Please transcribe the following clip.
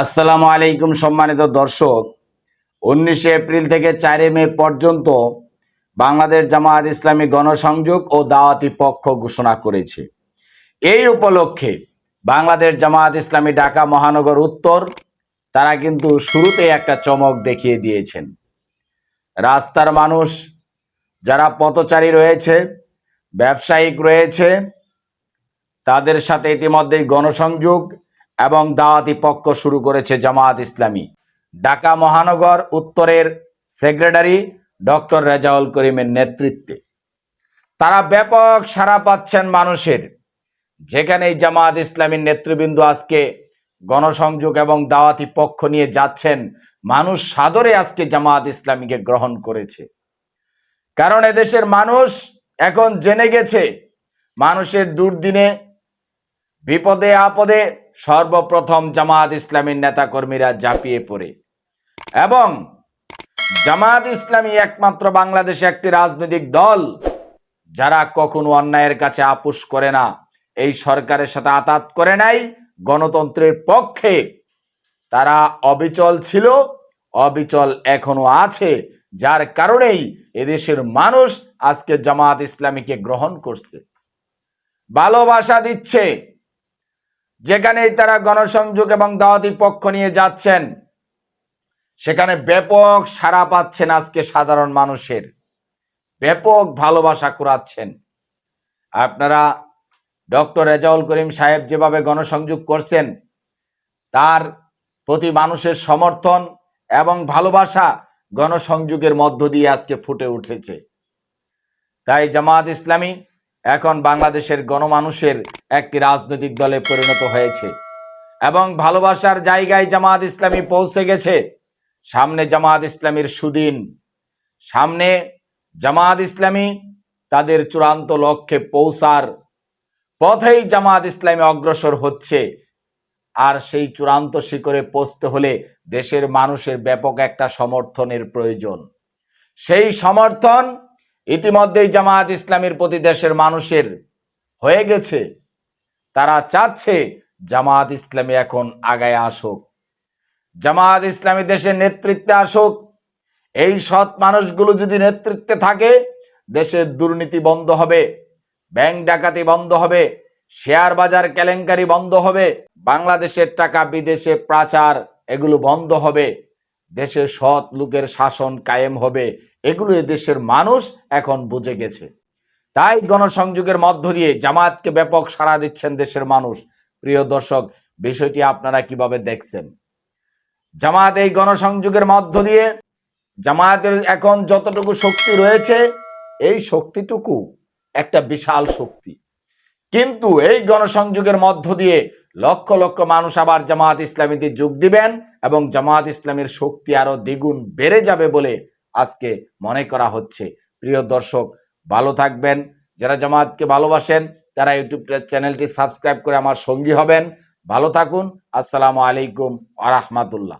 আসসালামু আলাইকুম সম্মানিত দর্শক। উনিশে এপ্রিল থেকে চারে মে পর্যন্ত বাংলাদেশ জামায়াত ইসলামী গণসংযোগ ও দাওয়াতি পক্ষ ঘোষণা করেছে। এই উপলক্ষে বাংলাদেশ জামায়াত ইসলামী ঢাকা মহানগর উত্তর তারা কিন্তু শুরুতেই একটা চমক দেখিয়ে দিয়েছেন। রাস্তার মানুষ যারা পথচারী রয়েছে, ব্যবসায়িক রয়েছে, তাদের সাথে ইতিমধ্যেই গণসংযোগ এবং দাওয়াতি পক্ষ শুরু করেছে জামায়াত ইসলামী। ঢাকা মহানগর উত্তরের সেক্রেটারি ডক্টর রেজাউল করিমের নেতৃত্বে। তারা ব্যাপক সাড়া পাচ্ছেন মানুষের। যেখানে জামায়াত ইসলামীর নেতৃবৃন্দ আজকে গণসংযোগ এবং দাওয়াতি পক্ষ নিয়ে যাচ্ছেন, মানুষ সাদরে আজকে জামায়াত ইসলামীকে গ্রহণ করেছে। কারণ এদেশের মানুষ এখন জেনে গেছে, মানুষের দুর্দিনে বিপদে আপদে সর্বপ্রথম জামায়াত ইসলামীর নেতাকর্মীরা ঝাঁপিয়ে পড়ে। এবং জামায়াত ইসলামী একমাত্র বাংলাদেশে একটি রাজনৈতিক দল, যারা কখনো অন্যায়ের কাছে আপোষ করে না, এই সরকারের সাথে আতাত করে নাই, গণতন্ত্রের পক্ষে। তারা অবিচল ছিল, অবিচল এখনও আছে, যার কারণেই এদেশের মানুষ আজকে জামায়াত ইসলামীকে গ্রহণ করছে। ভালোবাসা দিচ্ছে যেখানেই তারা গণসংযোগ এবং দাওয়াতি পক্ষ নিয়ে যাচ্ছেন, সেখানে ব্যাপক সাড়া পাচ্ছেন আজকে সাধারণ মানুষের। ব্যাপক ভালোবাসা কুড়াচ্ছেন। আপনারা ডক্টর রেজাউল করিম সাহেব যেভাবে গণসংযোগ করছেন, তার প্রতি মানুষের সমর্থন এবং ভালোবাসা গণসংযোগের মধ্য দিয়ে আজকে ফুটে উঠেছে। তাই জামায়াত ইসলামী এখন বাংলাদেশের গণমানুষের একটি রাজনৈতিক দলে পরিণত হয়েছে এবং ভালোবাসার জায়গায় জামায়াত ইসলামী পৌঁছে গেছে। সামনে জামায়াত ইসলামীর সুদিন। সামনে জামায়াত ইসলামী তাদের চূড়ান্ত লক্ষ্যে পৌঁছার পথেই জামায়াত ইসলামী অগ্রসর হচ্ছে। আর সেই চূড়ান্ত শিখরে পৌঁছতে হলে দেশের মানুষের ব্যাপক একটা সমর্থনের প্রয়োজন। সেই সমর্থন ইতিমধ্যেই জামায়াত ইসলামীর প্রতি দেশের মানুষের হয়ে গেছে। তারা চাচ্ছে জামায়াত ইসলামী এখন আগায় আসুক। জামায়াত ইসলামী দেশের নেতৃত্বে আসুক। এই সৎ মানুষগুলো যদি নেতৃত্বে থাকে, দেশের দুর্নীতি বন্ধ হবে, ব্যাংক ডাকাতি বন্ধ হবে, শেয়ার বাজার কেলেঙ্কারি বন্ধ হবে, বাংলাদেশের টাকা বিদেশে পাচার এগুলো বন্ধ হবে। দেশের সৎ লোকের শাসন কায়েম হবে, এগুলো দেশের মানুষ এখন বুঝে গেছে। তাই গণসংযোগের মধ্য দিয়ে জামায়াতকে ব্যাপক সাড়া দিচ্ছেন দেশের মানুষ। প্রিয় দর্শক, বিষয়টি আপনারা কীভাবে দেখছেন? জামায়াত এই গণসংযোগের মধ্য দিয়ে জামায়াতের এখন যতটুকু শক্তি রয়েছে, এই শক্তিটুকু একটা বিশাল শক্তি। কিন্তু এই গণসংযোগের মধ্য দিয়ে লক্ষ লক্ষ মানুষ আবার জামায়াত ইসলামীতে যোগ দিবেন এবং জামায়াত ইসলামের শক্তি আরও দ্বিগুণ বেড়ে যাবে বলে আজকে মনে করা হচ্ছে। প্রিয় দর্শক, ভালো থাকবেন। যারা জামায়াতকে ভালোবাসেন, তারা ইউটিউব চ্যানেলটি সাবস্ক্রাইব করে আমার সঙ্গী হবেন। ভালো থাকুন। আসসালামু আলাইকুম আ রহমাতুল্লাহ।